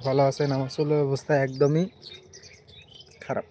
ভালো আছেন আমার চুলের অবস্থা একদমই খারাপ।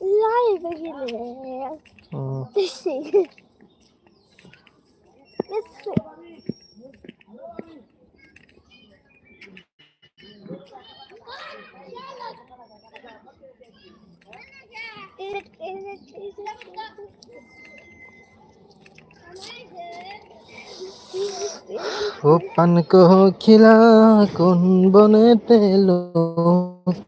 Live gele. It? কহিলা কোন বনেতে লোকাহিলা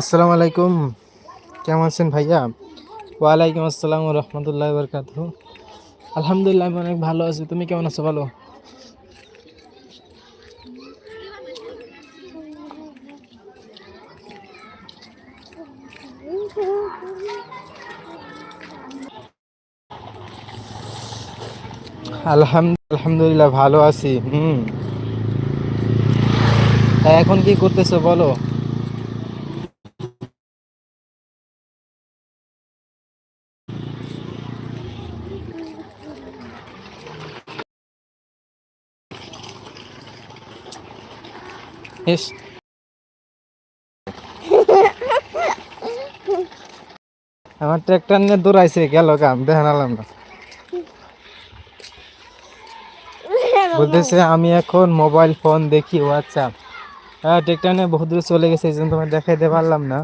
আসসালামু আলাইকুম। কেমন আছেন ভাইয়া? ওয়ালাইকুম আসসালাম রহমতুল্লাহ বরকাত আলহামদুলিল্লাহ, আমি অনেক ভালো আছি। তুমি কেমন আছো ভালো আলহামদুলিল্লাহ ভালো আছি। হুম। এখন কি করতেছো বলো? ইস আমার ট্র্যাক্টর নিয়ে দৌড়াইছে গেল কাম দেখেন আলাম না বলতেছে আমি এখন মোবাইল ফোন দেখি হোয়াটসঅ্যাপ হ্যাঁ ট্রেকটা নিয়ে বহু দূরে চলে গেছে এই জন্য তোমার দেখাইতে পারলাম না।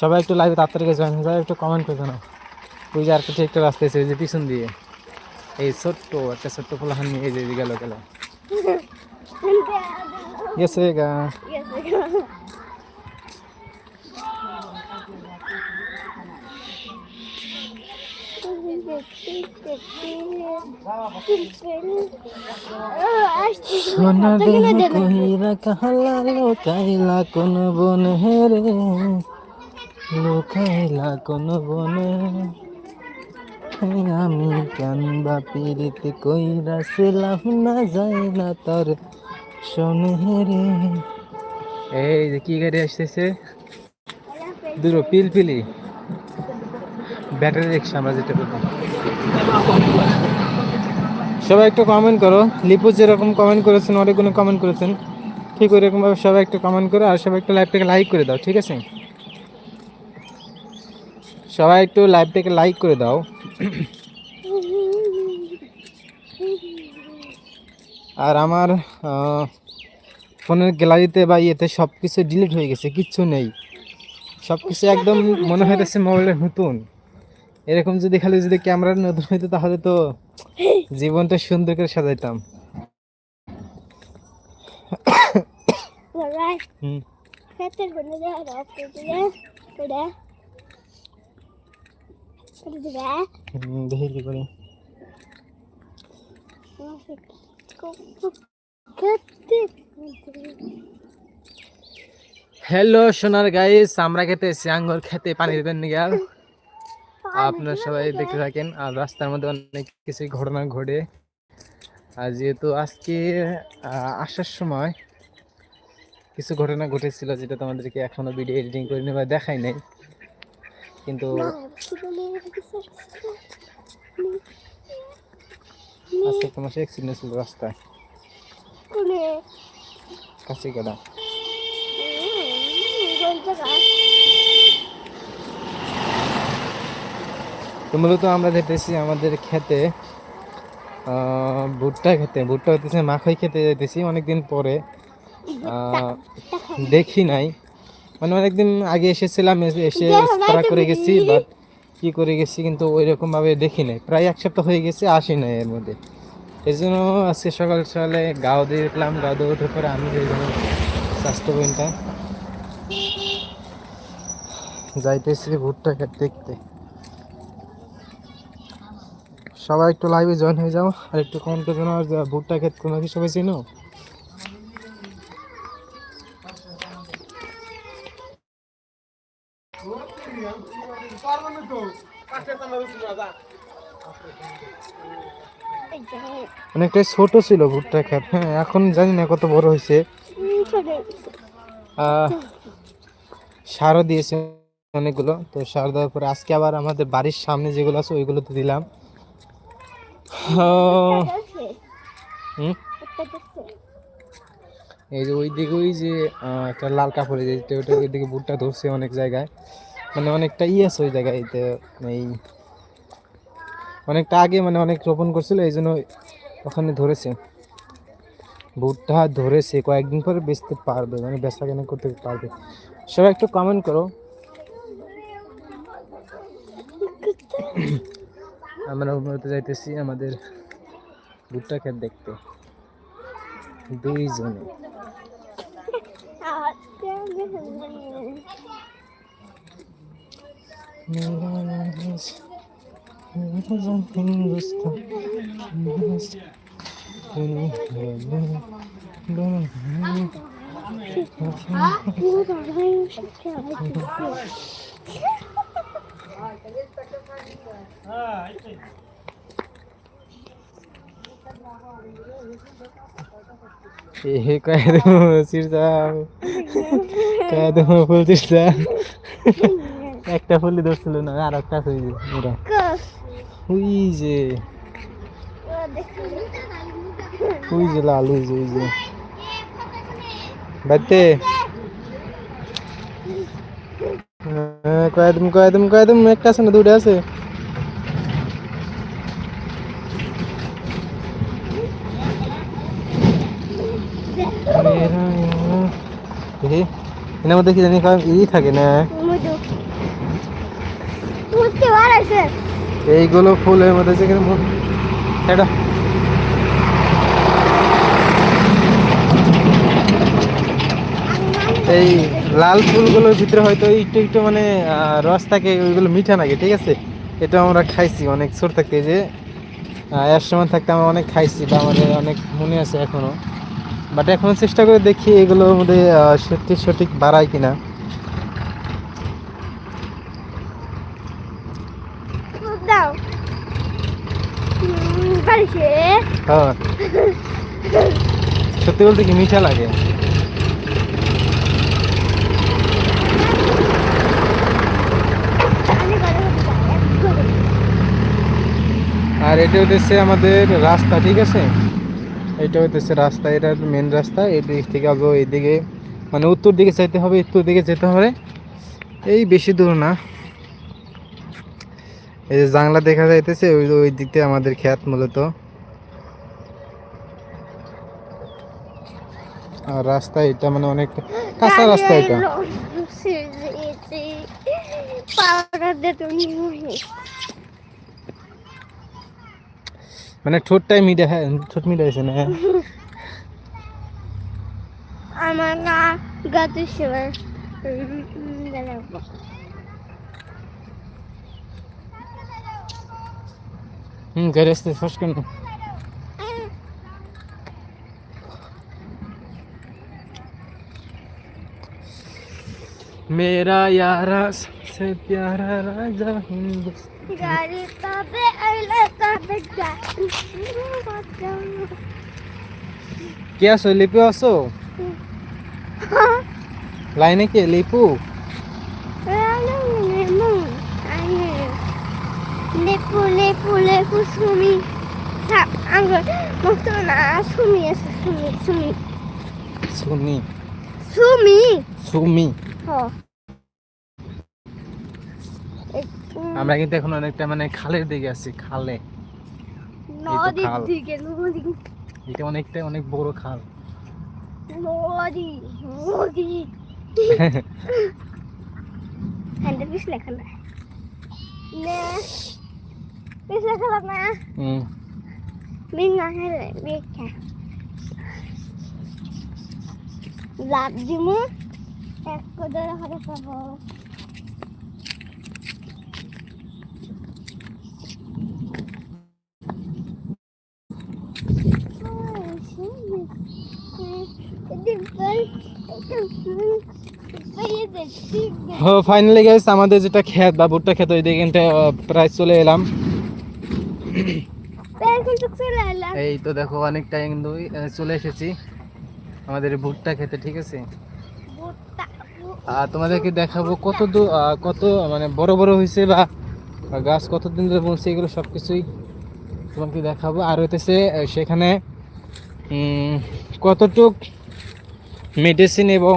সবাই একটু লাইভে তাড়াতাড়ি জয়েন হয়ে যাবে একটু কমেন্ট করে জানাও। ওই যে আরেকটা ট্রেকটার আসতে ওই যে পিছন দিয়ে। এই ছোট্ট একটা ছোট্ট পোলাহান নিয়ে এই যে গেল গেল। গেছে গা সোনা দেহ কহিরা কাহলা লোকাইলা কোন বন হেরে লোকাইলা কোন বনে? আমি কেন বা পীড়িত কইরা ছিলাম না যাই না তার শোনে এই যে কি গাড়ি আসতেছে? দুটো পিলপিলি। ব্যাটারি রিক্সা আমরা যেটা বলব। সবাই একটু কমেন্ট করো। লিপু যেরকম কমেন্ট করেছেন অনেকগুলো কমেন্ট করেছেন। ঠিক ওইরকমভাবে সবাই একটু কমেন্ট করো আর সবাই একটু লাইভটাকে লাইক করে দাও, ঠিক আছে? সবাই একটু লাইভটাকে লাইক করে দাও। আর আমার ফোনের গ্যালারিতে বা ইয়েতে সব কিছু ডিলিট হয়ে গেছে কিচ্ছু নেই। সব কিছু একদম মনে হইতেছে মোবাইলের নতুন। এরকম যদি খালি যদি ক্যামেরার নতুন হইতো তাহলে তো জীবনটা সুন্দর করে সাজাইতাম। হুম। দেখি করি. হ্যালো সোনার গাইস আমরা খেতে এসেছি আঙ্গুর খেতে পানি দেবেন নিয়ে আপনারা সবাই দেখতে থাকেন, আর রাস্তার মধ্যে অনেক কিছু ঘটনা ঘটে। আর যেহেতু আজকে আসার সময় কিছু ঘটনা ঘটেছিল, যেটা তোমাদেরকে এখনও ভিডিও এডিটিং করে নেবা দেখাই নাই। কিন্তু আজকে তোমার সে অ্যাক্সিডেন্ট ছিল রাস্তায়। কাছে গেলাম তো মূলত আমরা যেতেছি আমাদের খেতে ভুট্টা খেতে। ভুট্টা হতেছে মাখাই খেতে যেতেছি অনেকদিন পরে। দেখি নাই। মানে অনেকদিন আগে এসেছিলাম এসে তারা করে গেছি বাট কি করে গেছি কিন্তু ওই রকম ভাবে দেখি নাই। প্রায় এক সপ্তাহ হয়ে গেছে আসি নাই এর মধ্যে। এই জন্য আজকে সকাল সকালে গাও দিয়ে উঠলাম গাও দিয়ে উঠে পরে আমি এই জন্য স্বাস্থ্য বইনটা যাইতেছি ভুট্টা খেত দেখতে। সবাই একটু লাইভে জয়েন হয়ে যাও আর একটু কমেন্ট করে জানাও যে ভুট্টা ক্ষেত কোনো কি সবাই চিনো এই যে, অনেকটাই ছোট ছিল ভুট্টা ক্ষেত হ্যাঁ এখন জানি না কত বড় হয়েছে। সারও দিয়েছে অনেকগুলো। তো সার দেওয়ার পরে আজকে আবার আমাদের বাড়ির সামনে যেগুলো আছে ওইগুলোতে দিলাম। হুম? এই যে ওই দিকে ওই যে একটা লাল কাপড়ে যে ওটা- ওটা ওই দিকে ভুট্টা ধরছে অনেক জায়গায়। মানে অনেকটা ই আছে ওই জায়গায় তো এই অনেকটা আগে মানে অনেক রোপণ করছিল, এই জন্য ওখানে ধরেছে। ভুট্টা ধরেছে, কয়েকদিন পরে বেচতে পারবে মানে বেচা কেনা করতে পারবে। সবাই একটু কমেন্ট করো। আমরা উন্নত যাইতেছি আমাদের ভুট্টা ক্ষেত দেখতে। দুইজনে। Ah, puta, vem, chega. Ah, একটা ফুলই ধরছিল না আর একটা হয়ে ওরা ওই যে ওই যে লাল ওই যে ওই যে। বাড়িতে হ্যাঁ কয়েদম কয়েদম কয়েদম একটা আছে না দুটো আছে? এর মধ্যে কি জানি কয় ই থাকে না? এইগুলো ফুলের মধ্যে যেখানে এটা। এই লাল ফুলগুলোর ভিতরে হয়তো একটু একটু মানে রস থাকে, ওইগুলো মিঠা লাগে ঠিক আছে? এটা আমরা খাইছি অনেক ছোট থাকতে যে এক সময় থাকতে আমরা অনেক খাইছি, বা আমাদের অনেক মনে আছে এখনও বাট এখনও চেষ্টা করে দেখি এগুলোর মধ্যে সত্যি সঠিক বাড়ায় কিনা দাও হুম, পারছে হ্যাঁ। সত্যি বলতে কি মিঠা লাগে। আর এটা হইতেছে আমাদের রাস্তা, ঠিক আছে? এটা হইতেছে রাস্তা, এটা মেন রাস্তা, এই দিক থেকে আবার এইদিকে মানে উত্তর দিকে চাইতে হবে, উত্তর দিকে যেতে হবে। এই বেশি দূর না। এই যে জাংলা দেখা যাইতেছে, ওই ওই দিক থেকে আমাদের খেত মূলত। আর রাস্তা এটা মানে অনেক কাঁচা রাস্তা এটা। মানে ঠোঁটটাই মিঠা হ্যাঁ ঠোঁট মিঠা হয়েছে না? আমার না গাতে সেবার হুম আসতে ফস কেন मेरा यारा सबसे प्यारा राजा हिंदुस्तान গাড়ি তবে আইলে তবে গাড়ি কে আছো লিপু আছো লাইনে কে লিপু লেপু লেপু লেপু সুমি আঙ্গ মস্ত না সুমি আছে সুমি সুমি সুমি সুমি সুমি হ আমরা কিন্তু এখন অনেকটা মানে খালের দিকে আছি খালে। নদীর দিকে নদী। এটা অনেকটা অনেক বড় খাল। নদী নদী। হ্যান্ডেল পিস লেখা না। নে পিস লেখা না। হুম। মিঙ্গা হেলে বেকা লাভ দিমু। পাবো ফাইনালি গাইস আমাদের যেটা খেত বা ভুট্টা ক্ষেত ওই দিকে প্রায় চলে এলাম। এই তো দেখো অনেকটা কিন্তু চলে এসেছি আমাদের ভুট্টা খেতে ঠিক আছে? আর তোমাদেরকে দেখাবো কত কত মানে বড় বড় হয়েছে বা গাছ কতদিন ধরে বলছে, এগুলো সব কিছুই তোমাকে দেখাবো। আর হইতেছে সেখানে কতটুক মেডিসিন এবং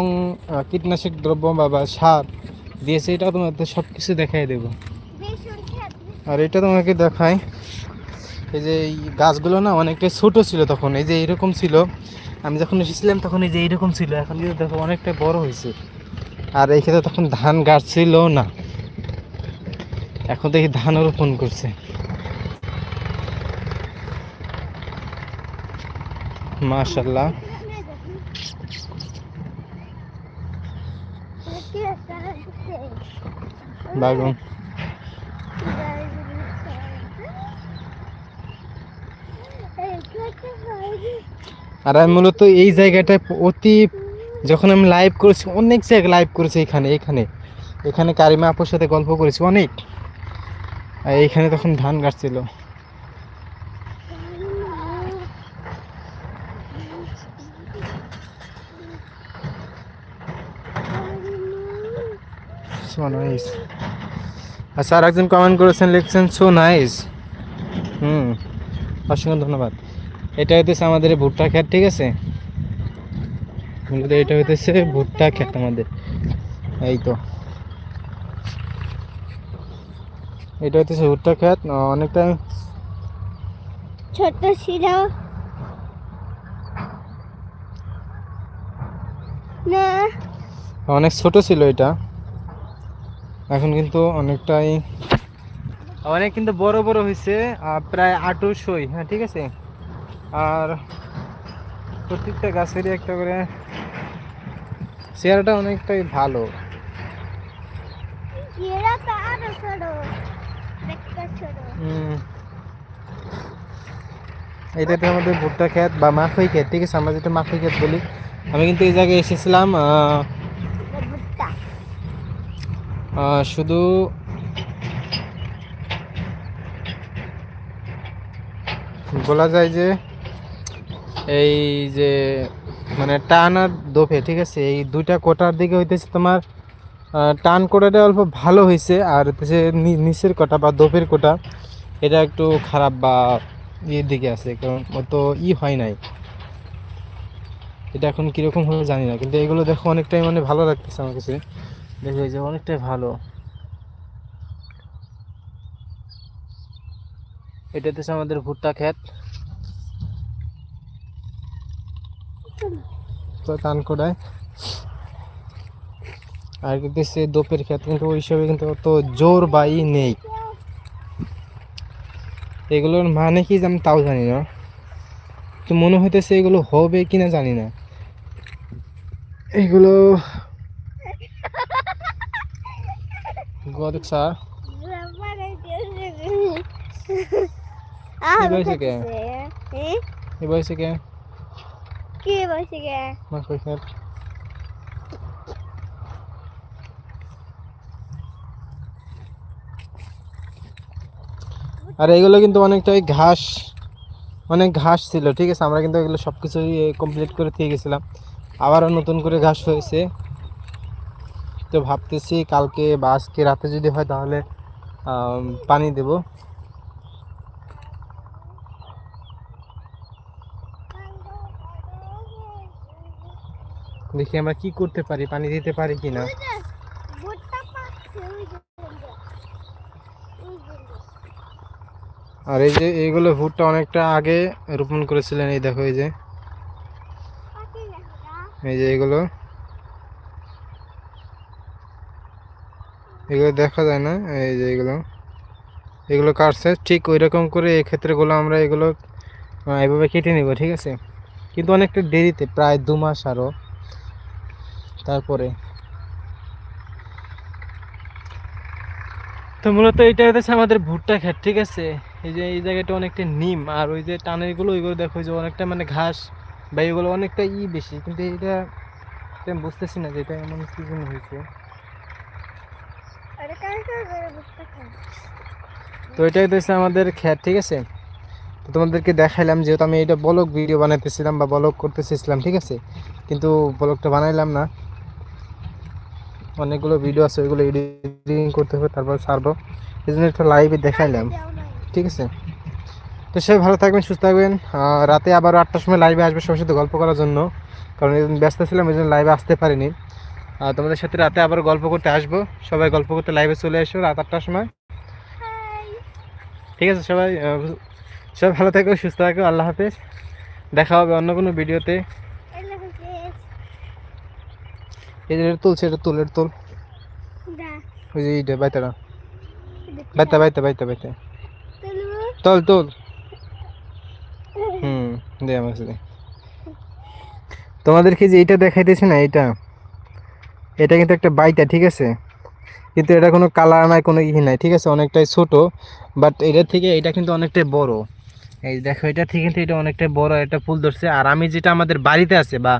কীটনাশক দ্রব্য বা সার দিয়েছে এটা তোমাদের সব কিছু দেখাই দেবো। আর এটা তোমাকে দেখাই, এই যে এই গাছগুলো না অনেকটা ছোট ছিল তখন, এই যে এইরকম ছিল। আমি যখন এসেছিলাম তখন এই যে এইরকম ছিল, এখন কিন্তু দেখো অনেকটা বড় হয়েছে আর এই ক্ষেত্রে তখন ধান গাছ ছিল না। এখন দেখি ধান রোপণ করছে। মাশাল্লাহ বাগুন আর আমি মূলত এই জায়গাটায় অতি যখন আমি লাইভ করেছি, অনেক জায়গায় লাইভ করেছি এখানে এখানে। এখানে কারিমা আপুর সাথে গল্প করেছি অনেক। আর এইখানে তখন ধান গাছছিল সো নাইস আচ্ছা আর একজন কমেন্ট করেছেন, লিখছেন সো নাইস হুম, অসংখ্য ধন্যবাদ। এটা হইতেছে আমাদের ভুট্টা ক্ষেত ঠিক আছে? মূলত এটা হইতেছে ভুট্টা ক্ষেত আমাদের। এই তো। এটা হইতেছে ভুট্টা আহ, অনেকটা ছোট ছিল। না। অনেক ছোট ছিল এটা। এখন কিন্তু অনেকটাই অনেক কিন্তু বড় বড় হয়েছে প্রায় আটশোই হ্যাঁ ঠিক আছে? আর প্রত্যেকটা গাছেরই একটা করে চেয়ারটা অনেকটাই ভালো। এটাতে আমাদের ভুট্টা ক্ষেত বা মাখই ক্ষেত ঠিক আছে? আমরা যেটা মাখই ক্ষেত বলি আমি কিন্তু এই জায়গায় এসেছিলাম শুধু বলা যায় যে এই যে মানে টান আর দোফে, ঠিক আছে? এই দুইটা কোটার দিকে হইতেছে তোমার টান কোটাটা অল্প ভালো হয়েছে আর নি- নিচের কোটা বা দোফের কোটা, এটা একটু খারাপ বা ইয়ের দিকে আছে, কারণ অত ই হয় নাই। এটা এখন কীরকম হবে জানি না, কিন্তু এগুলো দেখো অনেকটাই মানে ভালো লাগতেছে আমার কাছে। দেখো যে অনেকটাই ভালো। এটা হচ্ছে আমাদের ভুট্টা ক্ষেত। তো তানকোড়ায় আর কিন্তু দোপের ক্ষেত কিন্তু ওই হিসাবে কিন্তু অত জোর বা ই নেই। এগুলোর মানে কি আমি তাও জানি না। তো মনে হইতেছে এগুলো হবে কিনা জানি না। এগুলো গদ স্যার। আহ বয়সে কে? হ্যাঁ? এ বয়সে কে? আর এগুলো কিন্তু অনেকটাই ঘাস, অনেক ঘাস ছিল, ঠিক আছে? আমরা কিন্তু এগুলো সব কিছুই কমপ্লিট করে দিয়ে গেছিলাম। আবারও নতুন করে ঘাস হয়েছে। তো ভাবতেছি কালকে বা আজকে রাতে যদি হয় তাহলে পানি দেব। দেখি আমরা কি করতে পারি পানি দিতে পারি কি না আর এই যে এইগুলো ভুট্টা অনেকটা আগে রোপণ করেছিলেন এই দেখো এই যে। এই যে এগুলো। এগুলো দেখা যায় না এই যে এগুলো। এগুলো কাটছে ঠিক ওই রকম করে এই ক্ষেত্রেগুলো আমরা এগুলো এভাবে কেটে নিব ঠিক আছে? কিন্তু অনেকটা দেরিতে প্রায় দু মাস আরও তারপরে? তো মূলত এটা হচ্ছে আমাদের ভুট্টা ক্ষেত ঠিক আছে? এই যে এই জায়গাটা অনেকটা নিম আর ওই যে টানেরগুলো ওইগুলো দেখো যে অনেকটা মানে ঘাস বা এগুলো অনেকটা ই বেশি কিন্তু এটা এটা আমি বুঝতেছি না যে এটা এমন কি জন্য হয়েছে তো এটাই হচ্ছে আমাদের খ্যাত ঠিক আছে? তো তোমাদেরকে দেখাইলাম যেহেতু আমি এটা ব্লগ ভিডিও বানাইতেছিলাম বা ব্লগ করতেছিলাম ঠিক আছে? কিন্তু ব্লগটা বানাইলাম না। অনেকগুলো ভিডিও আছে, ওইগুলো এডিটিং করতে হবে, তারপর ছাড়বো। এই জন্য একটা লাইভে দেখাইলাম। ঠিক আছে? তো সবাই ভালো থাকবেন, সুস্থ থাকবেন। রাতে আবার আটটার সময় লাইভে আসবে সবার সাথে গল্প করার জন্য। কারণ ব্যস্ত ছিলাম, এই জন্য লাইভে আসতে পারিনি। তোমাদের সাথে রাতে আবার গল্প করতে আসব। সবাই গল্প করতে লাইভে চলে এসো রাত আটটার সময়। ঠিক আছে সবাই? সবাই ভালো থাকো, সুস্থ থাকো, আল্লাহ হাফেজ। দেখা হবে অন্য কোনো ভিডিওতে এই যে এটা তুলছে এটা তুল এটা তুল। ওই যে এইটা বাইতাটা বাইতা বাইতা বাইতা বাইতা। তোল তোল। হুম দে আমার সাথে তোমাদেরকে যে এইটা দেখাইতেছে না এইটা। এটা কিন্তু একটা বাইতা ঠিক আছে? কিন্তু এটা কোনো কালার নাই কোনো ই নাই ঠিক আছে? অনেকটাই ছোট বাট এটার থেকে এটা কিন্তু অনেকটাই বড়। এই দেখো এটা থেকে কিন্তু এটা অনেকটা বড় একটা ফুল ধরছে। আর আমি যেটা আমাদের বাড়িতে আছে বা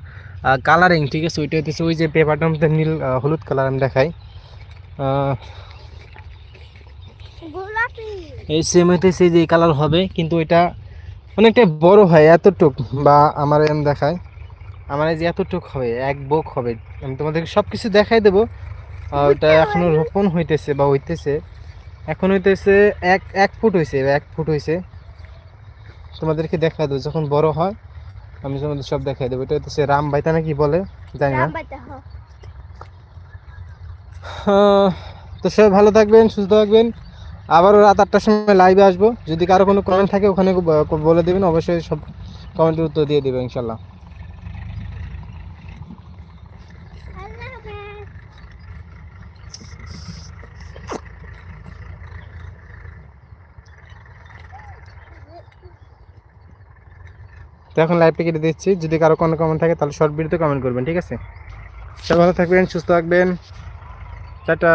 কালারিং ঠিক আছে? ওইটা হচ্ছে ওই যে পেপারটার মধ্যে নীল হলুদ কালার আমি দেখাই। এই সেম হইতেছে যে কালার হবে কিন্তু এটা অনেকটা বড় হয় এতটুক বা আমার এম দেখায় আমার এই যে এতটুক হবে এক বোক হবে। আমি তোমাদেরকে সব কিছু দেখাই দেবো। ওটা এখনও রোপণ হইতেছে বা হইতেছে। এখন হইতেছে এক এক ফুট হয়েছে এক ফুট হয়েছে তোমাদেরকে দেখা দেবো। যখন বড় হয় আমি তোমাদের সব দেখাই দেবো। এটা হচ্ছে রাম বাইতা নাকি বলে? জানি না। রামবাটা হ আহ, তো সবাই ভালো থাকবেন সুস্থ থাকবেন। আবারও রাত আটটার সময় লাইভে আসব। যদি কারও কোনো কমেন্ট থাকে ওখানে বলে দেবেন। অবশ্যই সব কমেন্টের উত্তর দিয়ে দেবে ইনশাল্লাহ আল্লাহ হাফেজ তো এখন লাইভটা কেটে দিচ্ছি। যদি কারও কোনো কমেন্ট থাকে, তাহলে শর্ট ভিডিওতে কমেন্ট করবেন, ঠিক আছে? সব ভালো থাকবেন, সুস্থ থাকবেন। টাটা।